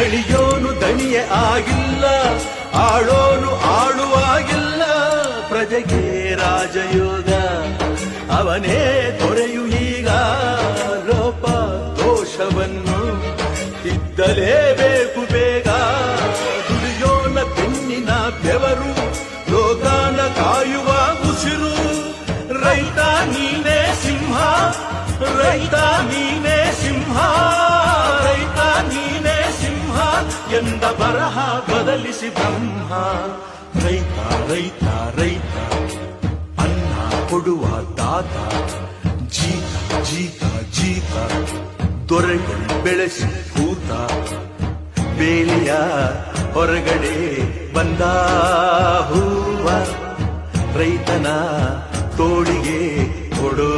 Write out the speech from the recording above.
ದಣಿಯೋನು ದಣಿಯ ಆಗಿಲ್ಲ, ಆಳೋನು ಆಳುವಾಗಿಲ್ಲ, ಪ್ರಜೆಗೆ ರಾಜಯೋಗ. ಅವನೇ ದೊರೆಯು ಈಗ ಲೋಪ ದೋಷವನ್ನು ಇದ್ದಲೇಬೇಕು ಬೇಗ. ದುಡಿಯೋನ ಬೆನ್ನಿನ ಬೆವರು, ಲೋಕಾನ ಕಾಯುವ ಉಸಿರು. ರೈತ ನೀನೇ ಸಿಂಹ, ರೈತ ನೀನೇ ಬರಹ ಬದಲಿಸಿ ಬ್ರಹ್ಮ. ರೈತ ರೈತ ರೈತ. ಅನ್ನ ಕೊಡುವ ತಾತ ಜೀತ ಜೀತ ಜೀತ. ದೊರೆಗಳು ಬೆಳೆಸಿ ಕೂತ ಬೇಲಿಯ ಹೊರಗಡೆ ಬಂದ ಹೂವ. ರೈತನ ತೋಳಿಗೆ ಕೊಡೋ